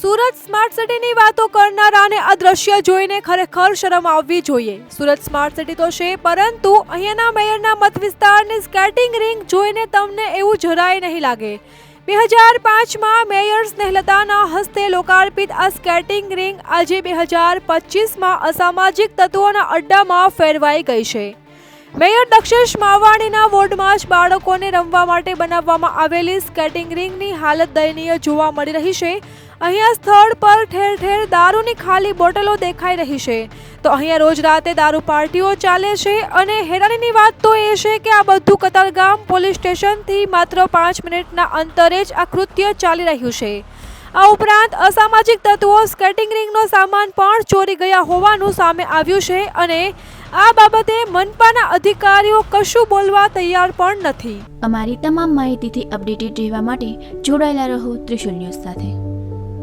Surat smart સિટીની વાતો કરનારાને આ દ્રશ્ય જોઈને ખરેખર શરમ આવવી જોઈએ. સુરત સ્માર્ટ સિટી તો છે, પરંતુ અહીંયાના મેયરના મત વિસ્તારની સ્કેટિંગ રિંગ જોઈને તમને એવું જરાય નહીં લાગે. બે હજાર પાંચમાં મેયર સ્નેહલતાના હસ્તે લોકાર્પિત આ સ્કેટિંગ રિંગ આજે બે હજાર પચીસમાં અસામાજિક તત્વોના અડ્ડામાં ફેરવાઈ ગઈ છે. મેયર દક્ષેશ માવાણીના વોર્ડમાં જ બાળકોને રમવા માટે બનાવવામાં આવેલી સ્કેટિંગ રિંગની હાલત દયનીય જોવા મળી રહી છે. અહીંયા સ્થળ પર ઠેર ઠેર દારૂની ખાલી બોટલો દેખાઈ રહી છે. તો અહીંયા રોજ રાતે દારૂ પાર્ટીઓ ચાલે છે અને હેરાનીની વાત તો એ છે કે આ બધું કતારગામ પોલીસ સ્ટેશનથી માત્ર પાંચ મિનિટના અંતરે જ આ કૃત્ય ચાલી રહ્યું છે. આ ઉપરાંત અસામાજિક તત્વો, સ્કેટિંગ રિંગનો સામાન પણ ચોરી ગયા હોવાનું સામે આવ્યું છે અને આ બાબતે મનપાના અધિકારીઓ કશું બોલવા તૈયાર પણ નથી. અમારી તમામ માહિતીથી અપડેટેડ રહેવા માટે જોડાયેલા રહો ત્રિશુલ ન્યૂઝ સાથે.